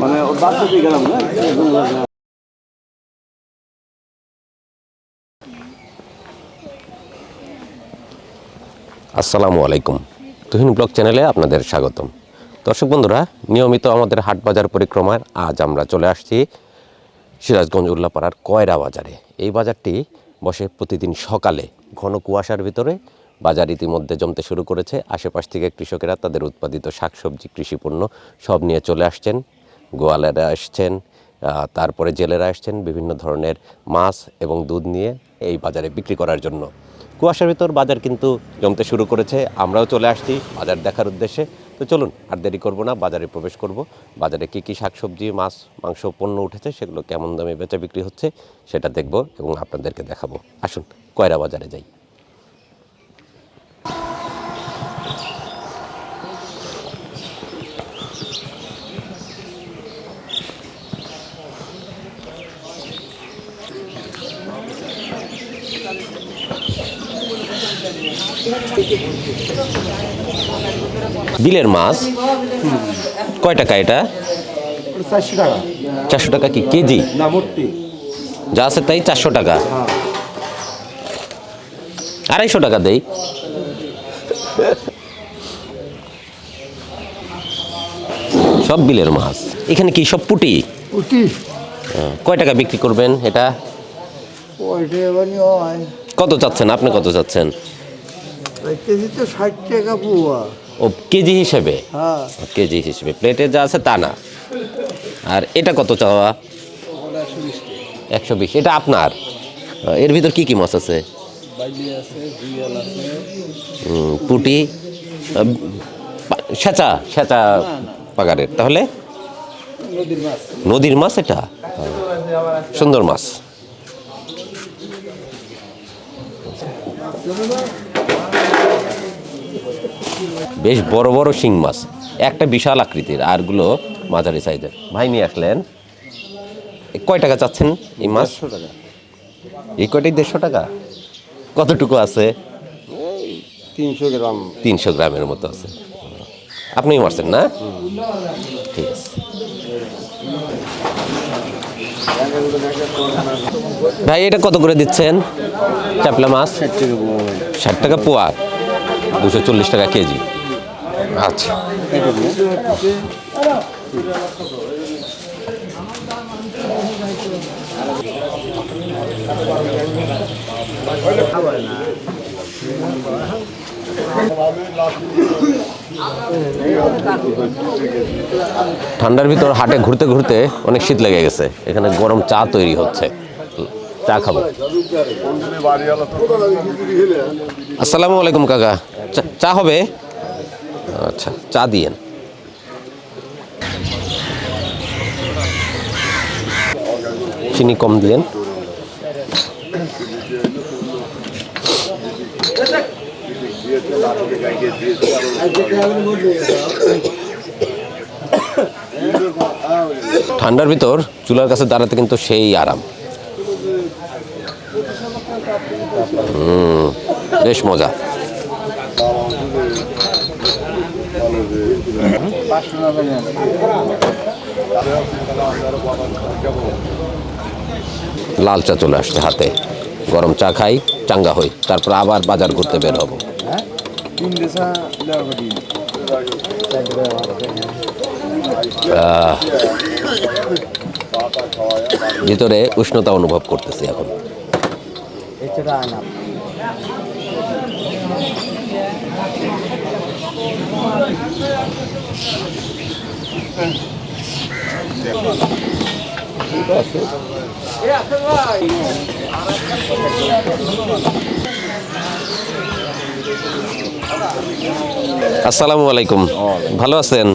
মানে ওর বাচ্চা দিয়ে গেলাম না? আসসালামু আলাইকুম। তুহিন ব্লগ চ্যানেলে আপনাদের স্বাগতম। দর্শক বন্ধুরা, নিয়মিত আমাদের হাট বাজার পরিক্রমার আজ আমরা চলে আসছি সিরাজগঞ্জ উল্লাপাড়ার কয়রা বাজারে। এই বাজারটি বসে প্রতিদিন সকালে ঘন কুয়াশার ভিতরে বাজার ইতিমধ্যে জমতে শুরু করেছে। আশেপাশ থেকে কৃষকেরা তাদের উৎপাদিত শাকসবজি, কৃষিপণ্য সব নিয়ে চলে আসছেন। গোয়ালেরা আসছেন তারপরে জেলেরা আসছেন, বিভিন্ন ধরনের মাছ এবং দুধ নিয়ে এই বাজারে বিক্রি করার জন্য। কুয়াশার ভিতর বাজার কিন্তু জমতে শুরু করেছে। আমরাও চলে আসছি বাজার দেখার উদ্দেশ্যে। তো চলুন, আর দেরি করব না, বাজারে প্রবেশ করব। বাজারে কি কি শাকসবজি, মাছ, মাংস, পণ্য উঠেছে, সেগুলো কেমন দামে বেচা বিক্রি হচ্ছে, সেটা দেখব এবং আপনাদেরকে দেখাবো। আসুন, কয়রা বাজারে যাই। বিলের মাছ? কয় টাকা এটা? চারশো টাকা। কি? কেজি? যা আছে তাই চারশো টাকা। আড়াইশো টাকা দেই। সব বিলের মাছ। এখানে কি সব পুটি? হ্যাঁ, কয় টাকা বিক্রি করবেন এটা? কত চাচ্ছেন? আপনি কত চাচ্ছেন? কেজি তো ষাট টাকা পুয়া। ও কেজি হিসেবে? হ্যাঁ। কেজি হিসেবে। প্লেটে যা আছে তা না। আর এটা কত চাওয়া? একশো বিশ এটা আপনার? এর ভিতর কি কি মাছ আছে? পুটি? সেচা সেচা পাগারের। তাহলে? নদীর মাছ। নদীর মাছ এটা? সুন্দর মাছ। বেশ বড় বড় শিং মাছ। একটা বিশাল আকৃতির আরগুলো মাঝারি সাইজের। ভাই নিয়ে আসলেন কয় টাকা চাচ্ছেন এই মাছ? টাকা। এই কয়টাই দেড়শো টাকা? কতটুকু আছে? তিনশো গ্রাম। তিনশো গ্রামের মতো আছে। আপনিই মারছেন না? ঠিক আছে। ভাই এটা কত করে দিচ্ছেন? চাপলা মাছ? ষাট টাকা পোয়া। দুশো চল্লিশ টাকা কেজি। আচ্ছা। ঠান্ডার ভিতর হাটে ঘুরতে ঘুরতে অনেক শীত লেগে গেছে। এখানে গরম চা তৈরি হচ্ছে। চা খাব। আসসালামু আলাইকুম কাকা। চা- হবে? আচ্ছা চা দিয়েন। চিনি কম দিয়েন ঠান্ডার ভিতর চুলার কাছে দাঁড়াতে কিন্তু সেই আরাম। বেশ মজা। লাল চা চলে আসছে হাতে। গরম চা খাই, চাঙ্গা হই। তারপর আবার বাজার ঘুরতে বের হব। ভিতরে উষ্ণতা অনুভব করতেছি এখন। আসসালামু আলাইকুম। ভালো আছেন?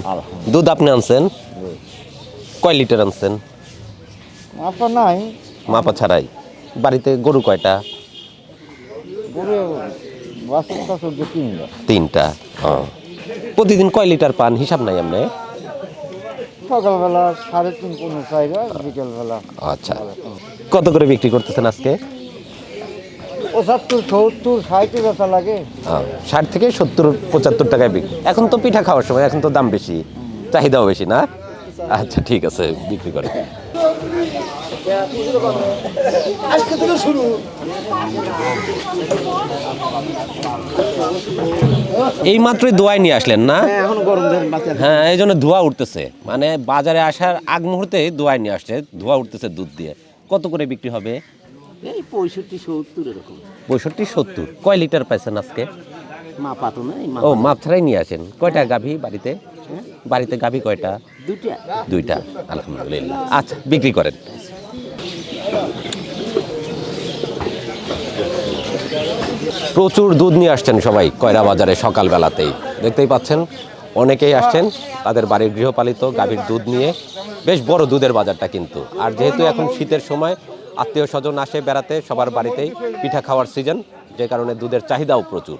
দুধ আপনি আনছেন? কয় লিটার আনছেন? আপনার নাই। মাপা ছাড়াই। বাড়িতে গরু কয়টা? গরু যে তিনটা ও। প্রতিদিন কয় লিটার পান? হিসাব নাই আপনি সকালবেলা সাড়ে তিন পনেরো চাইরা বিকেলবেলা। আচ্ছা। কত করে বিক্রি করতেছেন আজকে? পঁচাত্তর সত্তর ষাটে বেচা লাগে। ষাট থেকে সত্তর পঁচাত্তর টাকায় বিক্রি এখন তো পিঠা খাওয়ার সময় এখন তো দাম বেশি। চাহিদাও বেশি না? আচ্ছা ঠিক আছে বিক্রি করে আজকে থেকে শুরু। এই মাত্রই দোয়ায় নিয়ে আসলেন না? এখন গরম হ্যাঁ এই জন্য ধোয়া উঠতেছে। মানে বাজারে আসার আগ মুহূর্তে দোয়ায় নিয়ে আসছে ধোয়া উঠতেছে দুধ দিয়ে। কত করে বিক্রি হবে? এই পঁয়ষট্টি সত্তর এরকম। পঁয়ষট্টি সত্তর। কয় লিটার পাইছেন আজকে? ও মাপ ছাড়াই নিয়ে আসেন। কয়টা গাভী বাড়িতে? বাড়িতে গাভী কয়টা? দুটা দুইটা আলহামদুলিল্লাহ। আচ্ছা বিক্রি করেন। প্রচুর দুধ নিয়ে আসছেন সবাই কয়রা বাজারে সকালবেলাতেই। দেখতেই পাচ্ছেন, অনেকেই আসছেন, তাদের বাড়ির গৃহপালিত গাভীর দুধ নিয়ে। বেশ বড় দুধের বাজারটা কিন্তু। আর যেহেতু এখন শীতের সময়, আত্মীয় স্বজন আসে বেড়াতে, সবার বাড়িতেই পিঠা খাওয়ার সিজন, যে কারণে দুধের চাহিদাও প্রচুর।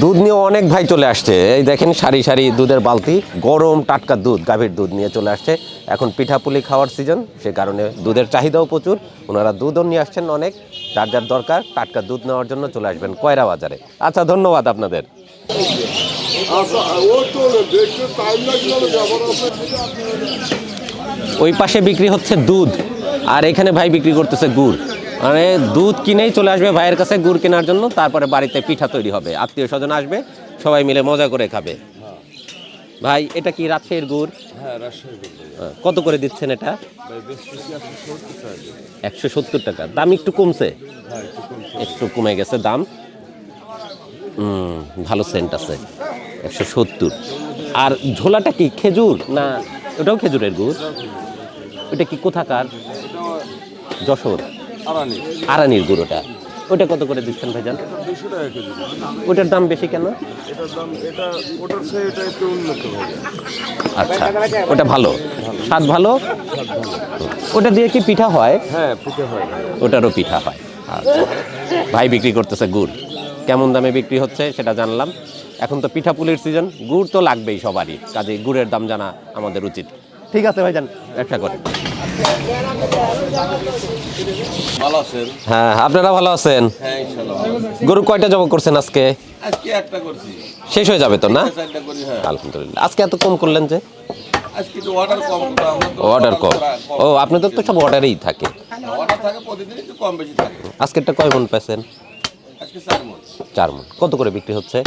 দুধ নিয়ে অনেক ভাই চলে আসছে। এই দেখেন সারি সারি দুধের বালতি, গরম টাটকা দুধ, গাভীর দুধ নিয়ে চলে আসছে। এখন পিঠাপুলি খাওয়ার সিজন সে কারণে দুধের চাহিদাও প্রচুর। ওনারা দুধও নিয়ে আসছেন অনেক, যার যার দরকার টাটকা দুধ নেওয়ার জন্য চলে আসবেন কয়রা বাজারে। আচ্ছা ধন্যবাদ আপনাদের। ওই পাশে বিক্রি হচ্ছে দুধ, আর এখানে ভাই বিক্রি করতেছে গুড়। মানে দুধ কিনেই চলে আসবে ভাইয়ের কাছে গুড় কেনার জন্য তারপরে বাড়িতে পিঠা তৈরি হবে। আত্মীয় স্বজন আসবে সবাই মিলে মজা করে খাবে। ভাই এটা কি রাজশাহীর গুড়? হ্যাঁ, কত করে দিচ্ছেন এটা? একশো সত্তর টাকা। দাম একটু কমছে? একটু কমে গেছে দাম। ভালো সেন্ট আছে একশো সত্তর। আর ঝোলাটা কি খেজুর না ওটাও খেজুরের গুড়? ওটা কি কোথাকার? যশোর। আরানির গুঁড়োটা। ওটা কত করে দিচ্ছেন ভাইজান? ওটার দাম বেশি কেন? আচ্ছা ওটা ভালো? স্বাদ ভালো? ওটা দিয়ে কি পিঠা হয়? হ্যাঁ পিঠে হয়। ওটারও পিঠা হয়। আচ্ছা। ভাই বিক্রি করতেছে গুড়। কেমন দামে বিক্রি হচ্ছে সেটা জানলাম। এখন তো পিঠা পুলির সিজন গুড় তো লাগবেই সবারই। কাজে গুড়ের দাম জানা আমাদের উচিত। ঠিক আছে ভাইজান। ব্যবসা করেন। হ্যাঁ আপনারা ভালো আছেন? হ্যাঁ গরু কয়টা জমা করছেন আজকে? আজকে একটা করছি। শেষ হয়ে যাবে তো না? করি হ্যাঁ। আলহামদুলিল্লাহ। আজকে এত কম করলেন যে? আজকে অর্ডার কম করা ও আপনাদের তো সব অর্ডারেই থাকে। অর্ডার থাকে প্রতিদিন একটু কম বেশি থাকে। আজকেরটা কয় মন পেয়েছেন চার মন। কত করে বিক্রি হচ্ছে?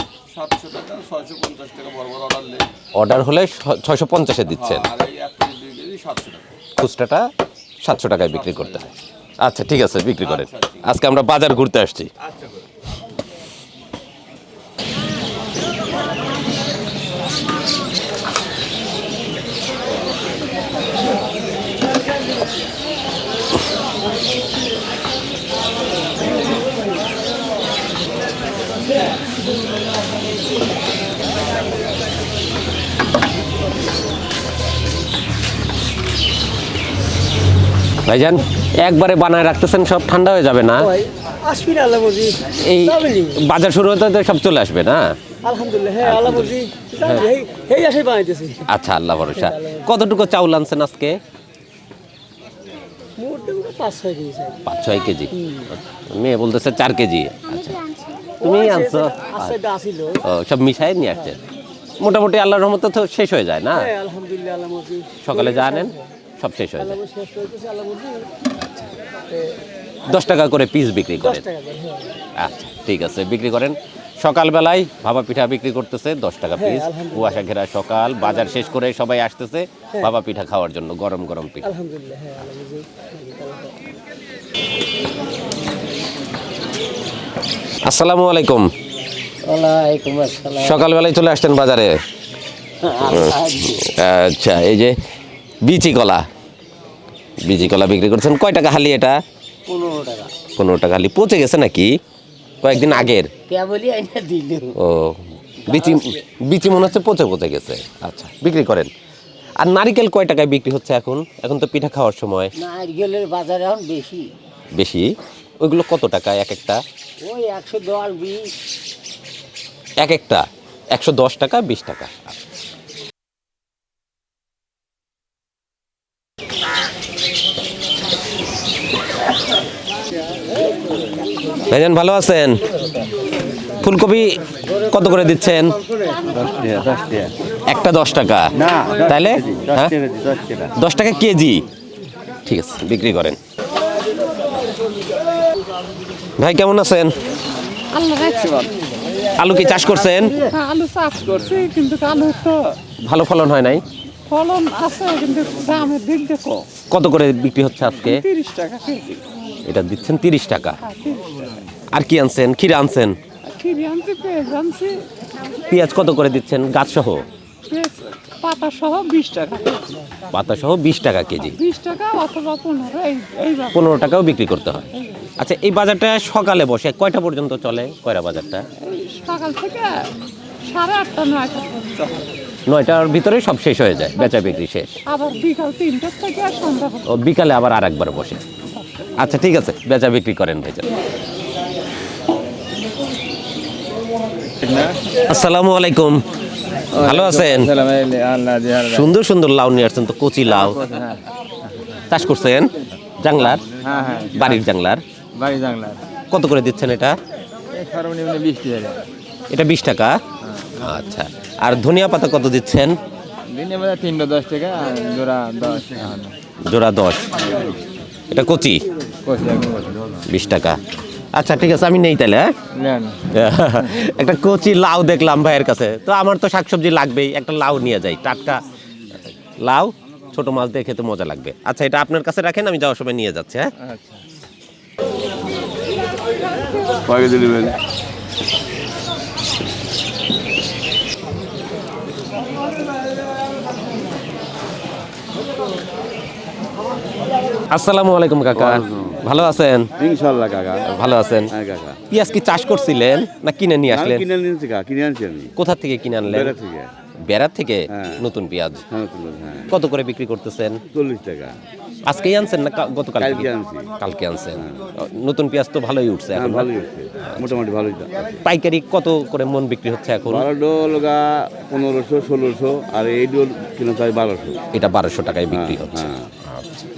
অর্ডার হলে ছয়শো পঞ্চাশে দিচ্ছেন। টাকা। খুচরাটা সাতশো টাকায় বিক্রি করতে হয়। আচ্ছা ঠিক আছে বিক্রি করেন। আজকে আমরা বাজার ঘুরতে আসছি। ভাইজান একবারে বানায় রাখতেছেন সব ঠান্ডা হয়ে যাবে না? এই বাজার শুরু হতে হতে সব চলে আসবে না? আলহামদুলিল্লাহ হ্যাঁ আচ্ছা আল্লাহ ভরসা। কতটুকু চাউল আনছেন আজকে? মোটামুটি পাঁচ ছয় কেজি মেয়ে বলতেছে চার কেজি। আচ্ছা। তুমি আনছো? ও, সব মিশাই নিয়ে আসছেন? মোটামুটি আল্লাহর রহমতে তো শেষ হয়ে যায় না? হ্যাঁ আলহামদুলিল্লাহ আল্লাহ মর্জি সকালে যা আনেন? সব শেষ হয়ে যায়। দশ টাকা করে পিস বিক্রি করেন। করে হ্যাঁ। আচ্ছা ঠিক আছে বিক্রি করেন। সকালবেলায় ভাবা পিঠা বিক্রি করতেছে দশ টাকা হ্যাঁ, পিস কুয়াশা ঘেরা সকাল বাজার শেষ করে সবাই আসতেছে ভাবা পিঠা খাওয়ার জন্য গরম গরম পিঠা। হ্যাঁ আসসালামু আলাইকুম। ওয়ালাইকুম আসসালাম। সকালবেলায় চলে আসতেন বাজারে? আচ্ছা এই যে বিচি কলা। বিচি কলা বিক্রি করছেন। কয় টাকা হালি এটা? পনেরো টাকা। পনেরো টাকা হালি। পচে গেছে নাকি? কয়েকদিন আগের। ও বিচি বিচি মনে হচ্ছে পচে পচে গেছে। আচ্ছা বিক্রি করেন। আর নারিকেল কয় টাকায় বিক্রি হচ্ছে এখন? এখন তো পিঠা খাওয়ার সময়। নারকেলের বাজার এখন বেশি। বেশি? ওইগুলো কত টাকা এক একটা? ওই একশো দশ বিশ। এক একটা? একশো দশ টাকা বিশ টাকা। ভাইজান ভালো আছেন? ফুলকপি কত করে দিচ্ছেন? একটা দশ টাকা। তাহলে হ্যাঁ? দশ টাকা কেজি? ঠিক আছে বিক্রি করেন। ভাই কেমন আছেন? আলু কি চাষ করছেন? হ্যাঁ আলু চাষ করছি কিন্তু আলু তো ভালো ফলন হয় নাই? ফলন আছে কিন্তু দামের দিক দেখো। কত করে বিক্রি হচ্ছে আজকে? তিরিশ টাকা কেজি। এটা দিচ্ছেন তিরিশ টাকা। আর কি আনছেন? ক্ষীর আনছেন? পেঁয়াজ কত করে দিচ্ছেন? গাছ সহ পাতা সহ বিশ টাকা। পাতা সহ বিশ টাকা কেজি। বিশ টাকা অথবা পনেরো পনেরো টাকাও বিক্রি করতে হয়। আচ্ছা এই বাজারটা সকালে বসে কয়টা পর্যন্ত চলে কয়রা বাজারটা? সকাল থেকে সাড়ে আটটা নয়টা নয়টার ভিতরে সব শেষ হয়ে যায় বেচা বিক্রি শেষ। আবার বিকাল তিনটার থেকে সন্ধ্যা ও বিকালে আবার আর একবার বসে। আচ্ছা ঠিক আছে। বেচা বিক্রি করেন ভাইজান। আসসালামু আলাইকুম। ভালো আছেন? সুন্দর সুন্দর লাউ নিয়ে আসছেন তো কচি লাউ। চাষ করছেন? জাংলার? হ্যাঁ হ্যাঁ। বাড়ির জাংলার। কত করে দিচ্ছেন এটা? সর্বনিম্ন বিশ টাকা। এটা বিশ টাকা? আচ্ছা। আর ধনিয়া পাতা কত দিচ্ছেন? দিনে বেলা তিনটা দশ টাকা জোড়া দশ জোড়া দশ। এটা কচি? বিশ টাকা। আচ্ছা ঠিক আছে আমি নেই তাহলে হ্যাঁ? একটা কচি লাউ দেখলাম ভাইয়ের কাছে। তো আমার তো শাকসবজি লাগবেই একটা লাউ নিয়ে যাই টাটকা। লাউ ছোট মাছ দিয়ে খেতে মজা লাগবে। আচ্ছা এটা আপনার কাছে রাখেন আমি যাওয়ার সময় নিয়ে যাচ্ছি হ্যাঁ? আসসালামু আলাইকুম কাকা। ভালো আছেন? ইনশাল্লাহ কাকা। ভালো আছেন? হ্যাঁ কাকা। পেঁয়াজ কি চাষ করছিলেন না কিনে নিয়ে আসলেন? কিনে নিয়েছি কাকা কিনে আনছি আমি। কোথা থেকে কিনে আনলেন? বেড়া থেকে। বেড়ার থেকে? হ্যাঁ। নতুন পেঁয়াজ। হ্যাঁ কত করে বিক্রি করতেছেন? চল্লিশ টাকা। আজকেই আনছেন না গতকাল কালকে আনছি। কালকে আনছেন। নতুন পেঁয়াজ তো ভালোই উঠছে এখন ভালোই হচ্ছে মোটামুটি ভালোই পাইকারি কত করে মন বিক্রি হচ্ছে এখন? বারো ডোল গা পনেরোশো ষোলোশো আর এই ডোল কিলো চাই বারোশো। এটা বারোশো টাকায় বিক্রি হচ্ছে।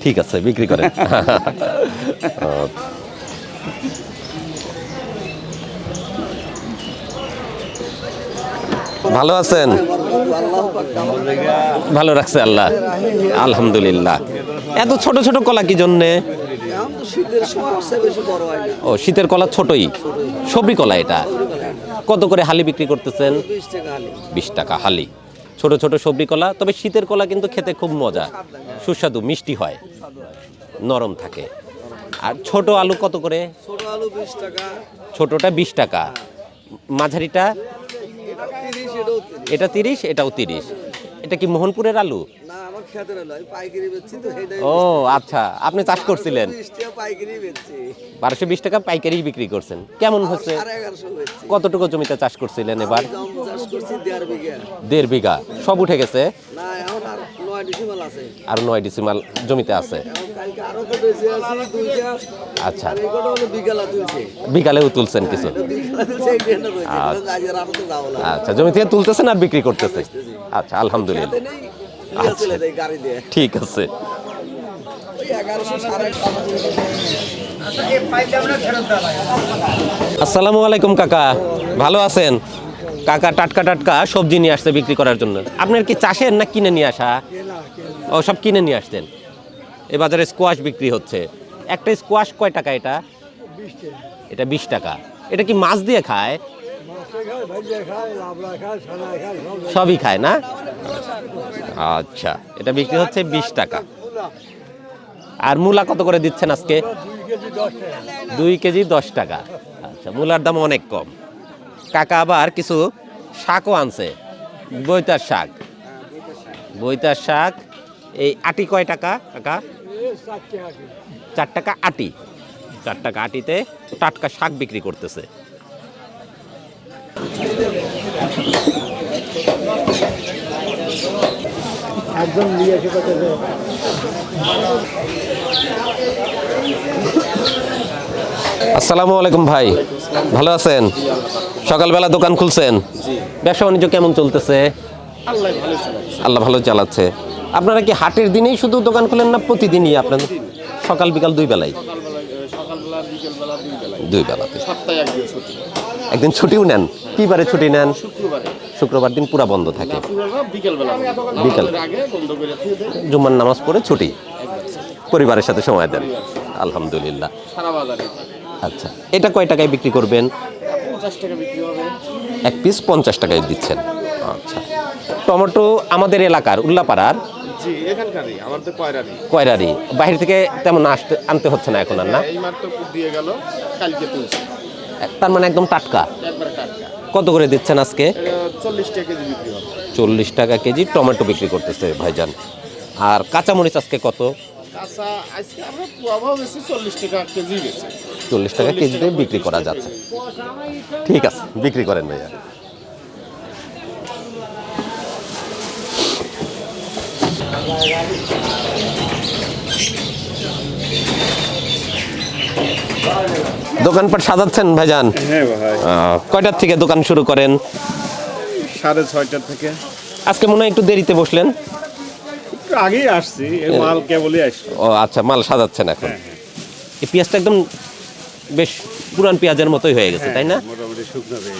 ঠিক আছে বিক্রি করেন। ভালো আছেন? ভালো রাখছে আল্লাহ। আলহামদুলিল্লাহ। এত ছোট ছোট কলা কি জন্যে? হয় ও শীতের কলা ছোটই। সবরি কলা এটা। কত করে হালি বিক্রি করতেছেন? বিশ টাকা আলি বিশ টাকা হালি। ছোট ছোট সবজি কলা তবে শীতের কলা কিন্তু খেতে খুব মজা। সুস্বাদু মিষ্টি হয়। নরম থাকে। আর ছোট আলু কত করে? ছোটটা বিশ টাকা। মাঝারিটা? এটা তিরিশ এটাও তিরিশ। এটা কি মোহনপুরের আলু? ও আচ্ছা আপনি চাষ করছিলেন। বারোশো বিশ টাকা পাইকারি বিক্রি করছেন। কেমন হচ্ছে? কতটুকু জমিতে চাষ করছিলেন এবার? দেড় বিঘা। সব উঠে গেছে? আর নয় ডিসিমাল জমিতে আছে। আচ্ছা। বিকালেও তুলছেন কিছু। না আচ্ছা। জমি থেকে তুলতেছেন আর বিক্রি করতেছে আচ্ছা আলহামদুলিল্লাহ। ঠিক আছে। আসসালামু আলাইকুম, কাকা। ভালো আছেন? কাকা টাটকা টাটকা সবজি নিয়ে আসছে বিক্রি করার জন্য। আপনার কি চাষের না কিনে নিয়ে আসা? ও, সব কিনে নিয়ে আসতেন এই বাজারে স্কোয়াশ বিক্রি হচ্ছে। একটা স্কোয়াশ কয় টাকা এটা? এটা বিশ টাকা। এটা কি মাছ দিয়ে খায়? সবই খায় না? আচ্ছা এটা বিক্রি হচ্ছে বিশ টাকা। আর মূলা কত করে দিচ্ছেন আজকে? দুই কেজি দশ টাকা। আচ্ছা মূলার দাম অনেক কম। কাকা আবার কিছু শাকও আনছে, বৈতার শাক। বৈতার শাক, এই আটি কয় টাকা, কাকা? চার টাকা আটি। চার টাকা আটিতে টাটকা শাক বিক্রি করতেছে। একদম নিয়ে এসে কথা আসসালামু আলাইকুম ভাই। ভালো আছেন? সকালবেলা দোকান খুলছেন? ব্যবসা বাণিজ্য কেমন চলতেছে? আল্লাহ ভালো চালাচ্ছে। আপনারা কি হাটের দিনেই শুধু দোকান খুলেন না প্রতিদিনই আপনাদের সকাল বিকাল দুই বেলায়? দুই বেলাতে। একদিন ছুটিও নেন। কি বারে ছুটি নেন? শুক্রবার দিন পুরা বন্ধ থাকে। বিকাল। জুম্মার নামাজ পড়ে ছুটি। পরিবারের সাথে সময় দেন। আলহামদুলিল্লাহ। আচ্ছা এটা কয় টাকায় বিক্রি করবেন? এক পিস পঞ্চাশ টাকায় দিচ্ছেন। আচ্ছা। টমেটো আমাদের এলাকার উল্লাপাড়ার? কয়রারি বাইরে থেকে তেমন আসতে আনতে হচ্ছে না এখন আর না? তার মানে একদম টাটকা। কত করে দিচ্ছেন আজকে? চল্লিশ টাকা কেজি টমেটো বিক্রি করতেছে ভাইজান। আর কাঁচামরিচ আজকে কত? চল্লিশ টাকা কেজিতে বিক্রি করা যাচ্ছে। ঠিক আছে বিক্রি করেন ভাইয়া। দোকানপাট সাজাচ্ছেন ভাইজান? হ্যাঁ কয়টার থেকে দোকান শুরু করেন? সাড়ে ছয়টার থেকে। আজকে মনে হয় একটু দেরিতে বসলেন। আগেই আসছি মাল কেবলই আসছে। ও আচ্ছা মাল সাজাচ্ছেন এখন। এই পেঁয়াজটা একদম বেশ পুরান পেঁয়াজের মতোই হয়ে গেছে তাই না?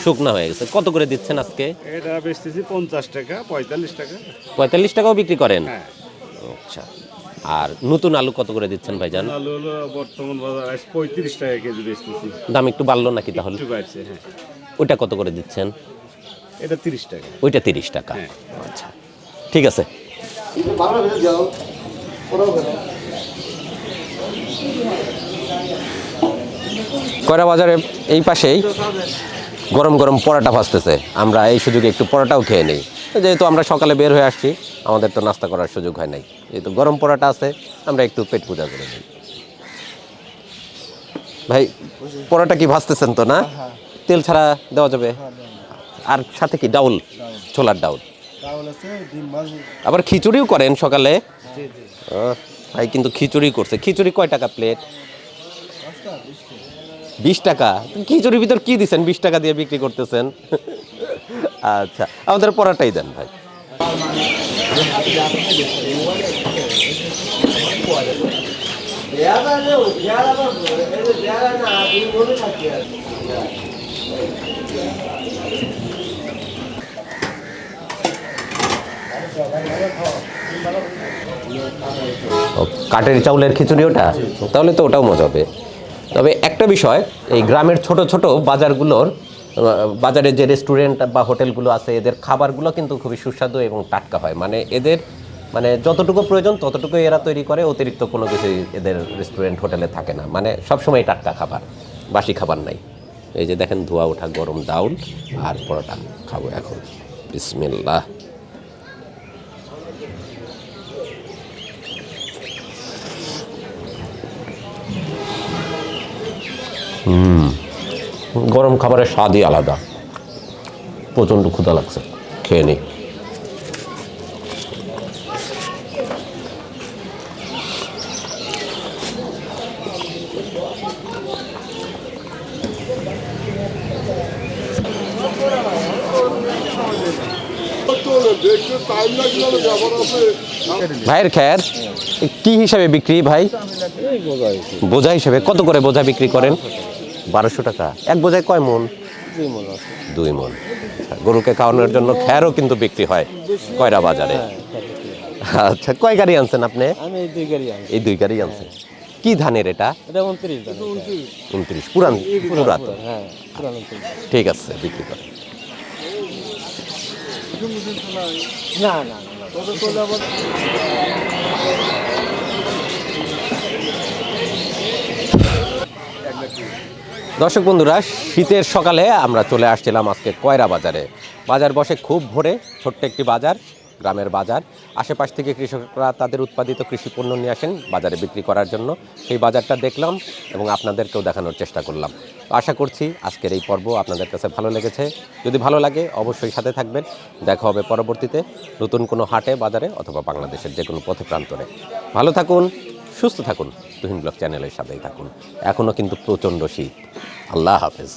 শুকনো হয়ে গেছে। কত করে দিচ্ছেন আজকে? এটা বেচতেছি পঞ্চাশ টাকা পঁয়তাল্লিশ টাকা। পঁয়তাল্লিশ টাকাও বিক্রি করেন? হ্যাঁ। আচ্ছা। আর নতুন আলু কত করে দিচ্ছেন ভাইজান? আলু হলো বর্তমান বাজার পঁয়ত্রিশ টাকা কেজি বেচতেছি। দাম একটু বাড়লো নাকি তাহলে? হ্যাঁ। ওইটা কত করে দিচ্ছেন? এটা তিরিশ টাকা। ওইটা তিরিশ টাকা। হ্যাঁ। আচ্ছা ঠিক আছে। কয়রা বাজারে এই পাশেই গরম গরম পরোটা ভাজতেছে। আমরা এই সুযোগে একটু পরোটাও খেয়ে নিই। যেহেতু আমরা সকালে বের হয়ে আসছি আমাদের তো নাস্তা করার সুযোগ হয় নাই। যেহেতু গরম পরোটা আছে আমরা একটু পেট পূজা করে নিই। ভাই পরোটা কি ভাজতেছেন তো না? তেল ছাড়া দেওয়া যাবে? আর সাথে কি ডাউল? ছোলার ডাউল। আবার খিচুড়িও করেন সকালে? ভাই কিন্তু খিচুড়ি করছে। খিচুড়ি কয় টাকা প্লেট? বিশ টাকা। খিচুড়ির ভিতর কি দিচ্ছেন বিশ টাকা দিয়ে বিক্রি করতেছেন। আচ্ছা আমাদের পরাটাই দেন ভাই। ও, কাঠের চাউলের খিচুড়ি ওটা? তাহলে তো ওটাও মজা হবে। তবে একটা বিষয়, এই গ্রামের ছোট ছোট বাজারগুলোর বাজারে যে রেস্টুরেন্ট বা হোটেলগুলো আছে, এদের খাবারগুলো কিন্তু খুবই সুস্বাদু এবং টাটকা হয়। মানে এদের মানে যতটুকু প্রয়োজন ততটুকু এরা তৈরি করে, অতিরিক্ত কোনো কিছুই এদের রেস্টুরেন্ট হোটেলে থাকে না। মানে সবসময় টাটকা খাবার, বাসি খাবার নাই। এই যে দেখেন ধোয়া ওঠা, গরম ডাউল আর পরোটা খাব এখন। বিসমিল্লাহ। গরম খাবারের স্বাদই আলাদা। প্রচণ্ড ক্ষুধা লাগছে। খেয়ে নিই ভাইয়ের খ্যার, কি হিসাবে বিক্রি ভাই? বোঝা হিসাবে। কত করে বোঝা বিক্রি করেন? বারোশো টাকা। এক বোঝায় কয় মন? দুই মন আচ্ছা, গরুকে খাওয়ানোর জন্য খ্যারও কিন্তু বিক্রি হয় কয়রা বাজারে? আচ্ছা কয় গাড়ি আনছেন আপনি? এই দুই গাড়ি আনছেন। কি ধানের এটা? এটা উনত্রিশ পুরান পুরাতন। হ্যাঁ ঠিক আছে বিক্রি করে না না না দর্শক বন্ধুরা, শীতের সকালে আমরা চলে আসছিলাম আজকে কয়রা বাজারে। বাজার বসে খুব ভোরে, ছোট্ট একটি বাজার, গ্রামের বাজার। আশেপাশ থেকে কৃষকরা তাদের উৎপাদিত কৃষি পণ্য নিয়ে আসেন বাজারে বিক্রি করার জন্য। সেই বাজারটা দেখলাম এবং আপনাদেরকেও দেখানোর চেষ্টা করলাম। আশা করছি আজকের এই পর্ব আপনাদের কাছে ভালো লেগেছে। যদি ভালো লাগে, অবশ্যই সাথে থাকবেন। দেখা হবে পরবর্তীতে নতুন কোনো হাটে, বাজারে অথবা বাংলাদেশের যে কোনো পথে প্রান্তরে। ভালো থাকুন। সুস্থ থাকুন। তুহিন ব্লগ চ্যানেলের সাথেই থাকুন। এখনও কিন্তু প্রচণ্ড শীত। আল্লাহ হাফেজ।